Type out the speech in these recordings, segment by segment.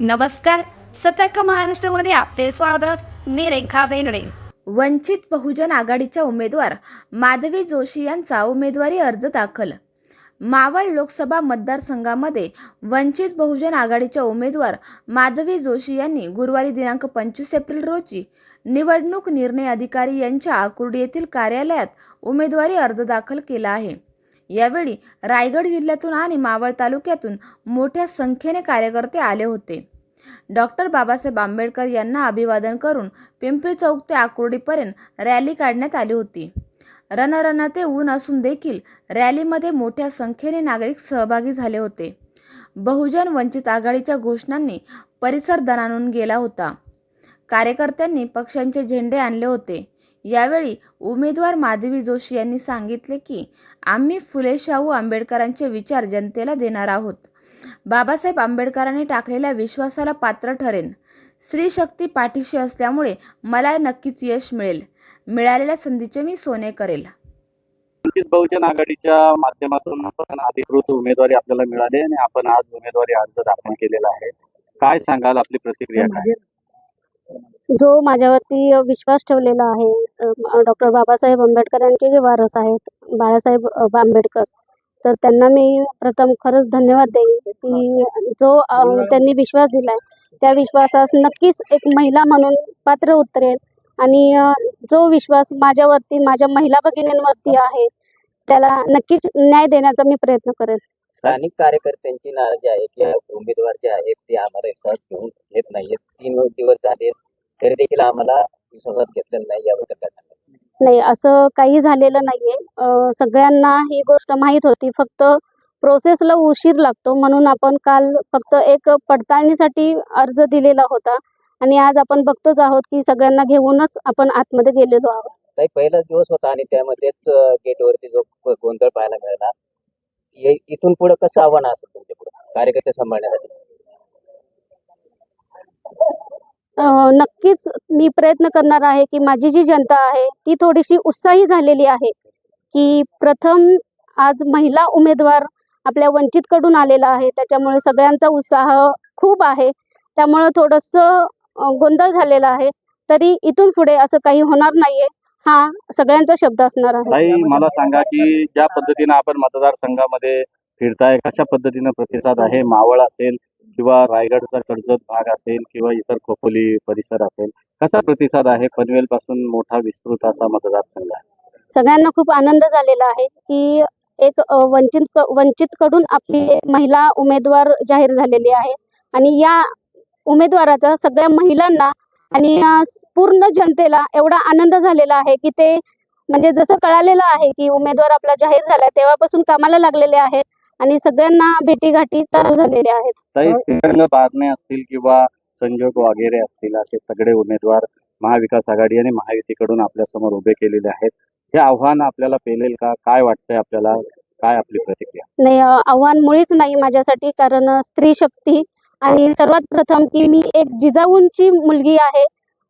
नमस्कार. सतर्क महाराष्ट्रामध्ये आपले स्वागत. मी रेखा बेनडे वंचित बहुजन आघाडीच्या उमेदवार माधवी जोशी यांचा उमेदवारी अर्ज दाखल. मावळ लोकसभा मतदारसंघामध्ये वंचित बहुजन आघाडीच्या उमेदवार माधवी जोशी यांनी गुरुवारी दिनांक पंचवीस एप्रिल रोजी निवडणूक निर्णय अधिकारी यांच्या आकुर्डी येथील कार्यालयात उमेदवारी अर्ज दाखल केला आहे. यावेळी रायगड जिल्ह्यातून आणि मावळ तालुक्यातून मोठ्या संख्येने कार्यकर्ते आले होते. डॉक्टर बाबासाहेब आंबेडकर यांना अभिवादन करून पिंपरी चौक ते आकुर्डीपर्यंत रॅली काढण्यात आली होती. रणरण ते ऊन असून देखील रॅलीमध्ये मोठ्या संख्येने नागरिक सहभागी झाले होते. बहुजन वंचित आघाडीच्या घोषणांनी परिसर दणानून गेला होता. कार्यकर्त्यांनी पक्षांचे झेंडे आणले होते. यावेळी उमेदवार माधवी जोशी यांनी सांगितले की आम्ही फुले शाहू आंबेडकरांचे विचार जनतेला देणार आहोत. बाबासाहेब आंबेडकरांनी टाकलेल्या विश्वासाला पात्र ठरेन. स्त्री शक्ती पाठीशी असल्यामुळे मला नक्कीच यश मिळेल. मिळालेल्या संधीचे मी सोने करेल. वंचित बहुजन आघाडीच्या माध्यमातून आपण अधिकृत उमेदवारी आपल्याला मिळाली आणि आपण आज उमेदवारी अर्ज दाखल केलेला आहे. काय सांगाल आपली प्रतिक्रिया काय? जो माझ्यावरती विश्वास ठेवलेला आहे डॉक्टर बाबासाहेब आंबेडकरांचे जे वारस आहेत बाळासाहेब आंबेडकर तर त्यांना मी प्रथम खरंच धन्यवाद देईन की जो त्यांनी विश्वास दिला आहे त्या विश्वासास नक्कीच एक महिला म्हणून पात्र उतरेल आणि जो विश्वास माझ्यावरती माझ्या महिला भगिनींवरती आहे त्याला नक्कीच न्याय देण्याचा मी प्रयत्न करेन. स्थानिक कार्यकर्त्यांची नाराजी आहे की उमेदवार जे आहेत ते आम्हाला विश्वास घेऊन घेत नाहीयेत तीन दिवस झाले तरी देखील आम्हाला विश्वासात घेतलेलं नाही याबद्दल काय नाही असं काही झालेलं नाहीये. अं, सगळ्यांना ही गोष्ट माहीत होती. फक्त प्रोसेसला उशीर लागतो म्हणून आपण काल फक्त एक पडताळणीसाठी अर्ज दिलेला होता. आणि आज आपण बघतोच आहोत की सगळ्यांना घेऊनच आपण आतमध्ये गेलेलो आहोत. ताई पहिलाच दिवस होता आणि त्यामध्येच अं, गेटवरती जो ग- गोंधळ पाहायला मिळाला हे- इथून पुढे कसं आव्हान असेल तुमच्यापुढे? कार्यकर्ते सांभाळण्यासाठी. नक्कीच मी प्रयत्न करणार आहे की माझी जी जनता आहे ती थोडीशी उत्साही झालेली आहे की प्रथम आज महिला उमेदवार आपल्या वंचितकडून आलेला आहे. त्याच्यामुळे सगळ्यांचा उत्साह खूप आहे. त्यामुळं थोडंसं गोंधळ झालेला आहे. तरी इथून पुढे असं काही होणार नाहीये. हा सगळ्यांचा शब्द असणार आहे. मला सांगा की ज्या पद्धतीनं आपण मतदारसंघामध्ये फिरताय कशा पद्धतीनं प्रतिसाद आहे? मावळ असेल किंवा रायगडचा कर्जत भाग असेल किंवा इतर खोपोली परिसर असेल कसा प्रतिसाद आहे? पनवेल पासून मोठा विस्तृत असा मतदारसंघ आहे. सगळ्यांना खूप आनंद झालेला आहे की एक वंचित वंचित कडून आपली महिला उमेदवार जाहीर झालेली आहे. आणि या उमेदवाराचा सगळ्या महिलांना आणि पूर्ण जनतेला एवढा आनंद झालेला आहे की ते म्हणजे जसं कळालेलं आहे की उमेदवार आपला जाहीर झाला तेव्हापासून कामाला लागलेले आहेत. आणि सगळ्यांना भेटीगाठी चालू झालेल्या आहेत. ताई श्रीरंग बारणे असतील किंवा संजोग वगैरे असतील असे सगळे उमेदवार महाविकास आघाडी आणि महायुतीकडून आपल्यासमोर उभे केलेले आहेत. हे आव्हान आपल्याला पेलेल का? काय वाटतंय आपल्याला? काय आपली प्रतिक्रिया? नाही आव्हान मुळीच नाही माझ्यासाठी कारण स्त्री शक्ती. आणि सर्वात प्रथम की मी एक जिजाऊंची मुलगी आहे.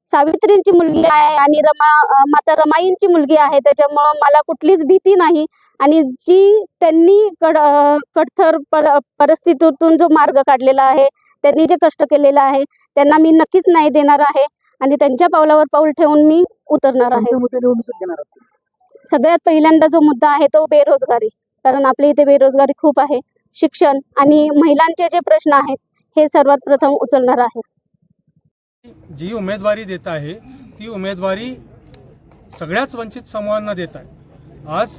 सावित्रींची मुलगी आहे आणि रमा माता रमाईंची मुलगी आहे. त्याच्यामुळं मला कुठलीच भीती नाही. आणि जी त्यांनी कड अ, कठोर पर परिस्थितीतून जो मार्ग काढलेला आहे त्यांनी जे कष्ट केलेलं आहे त्यांना मी नक्कीच न्याय देणार आहे. आणि त्यांच्या पावलावर पाऊल ठेवून मी उतरणार आहे. सगळ्यात पहिल्यांदा जो मुद्दा आहे तो बेरोजगारी. कारण आपल्या इथे बेरोजगारी खूप आहे. शिक्षण आणि महिलांचे जे प्रश्न आहेत हे सर्वात प्रथम उचलणार आहे. जी उमेदवारी देत आहे ती उमेदवारी सगळ्याच वंचित समूहांना देत आहे. आज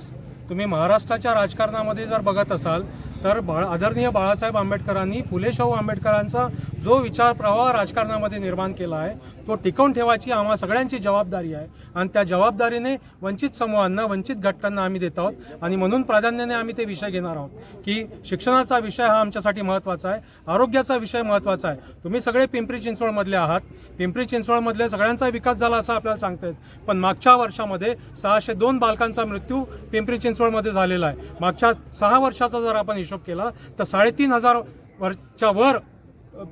तुम्ही महाराष्ट्राच्या राजकारणामध्ये जर बघत असाल तर बाळ आदरणीय बाळासाहेब आंबेडकरांनी फुले शाहू आंबेडकरांचा जो विचार प्रवाह राजकारणामध्ये निर्माण केला आहे तो टिकवून ठेवायची आम्हा सगळ्यांची जबाबदारी आहे. आणि त्या जबाबदारीने वंचित समूहांना वंचित घटकांना आम्ही देत आहोत. आणि म्हणून प्राधान्याने आम्ही ते विषय घेणार आहोत की शिक्षणाचा विषय हा आमच्यासाठी महत्त्वाचा आहे आरोग्याचा विषय महत्त्वाचा आहे. तुम्ही सगळे पिंपरी चिंचवडमधले आहात. पिंपरी चिंचवडमधले सगळ्यांचा विकास झाला असं आपल्याला सांगता येत. पण मागच्या वर्षामध्ये सहाशे दोन बालकांचा मृत्यू पिंपरी चिंचवडमध्ये झालेला आहे. मागच्या सहा वर्षाचा जर आपण हिशोब केला तर साडेतीन हजार वरच्या वर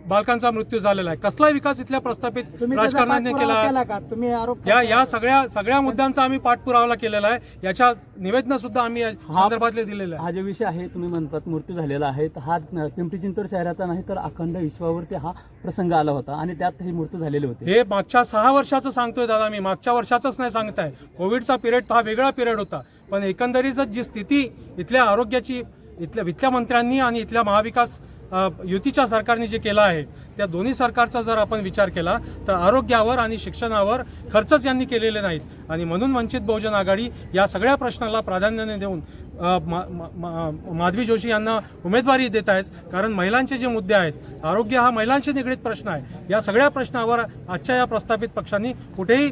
बालकांचा मृत्यू झालेला आहे. कसला विकास इथल्या प्रस्थापित राजकारण्यांनी केला तुम्ही या या सगळ्या सगळ्या मुद्द्यांचा आम्ही पाठपुरावा केलेला आहे. याच्या निवेदन सुद्धा आम्ही संदर्भातले दिलेले आहे. हा जो विषय आहे तुम्ही म्हणतात मृत्यू झालेला आहे. तर हा पिंपरी चिंचवड शहराचा नाही तर अखंड विश्वावरती हा प्रसंग आला होता आणि त्यात हे मृत्यू झालेले होते. हे मागच्या सहा वर्षाचं सांगतोय दादा मी. मागच्या वर्षाचंच नाही सांगताय. कोविडचा पिरियड हा वेगळा पिरियड होता. पण एकंदरीतच जी स्थिती इथल्या आरोग्याची इथल्या इथल्या मंत्र्यांनी आणि इथल्या महाविकास युतीच्या सरकारने जे केलं आहे त्या दोन्ही सरकारचा जर आपण विचार केला तर आरोग्यावर आणि शिक्षणावर खर्चच यांनी केलेले नाहीत. आणि म्हणून वंचित बहुजन आघाडी या सगळ्या प्रश्नाला प्राधान्याने देऊन मा- माधवी जोशी यांना उमेदवारी देत आहेत. कारण महिलांचे जे मुद्दे आहेत आरोग्य हा महिलांशी निगडीत प्रश्न आहे. या सगळ्या प्रश्नावर आजच्या या प्रस्थापित पक्षांनी कुठेही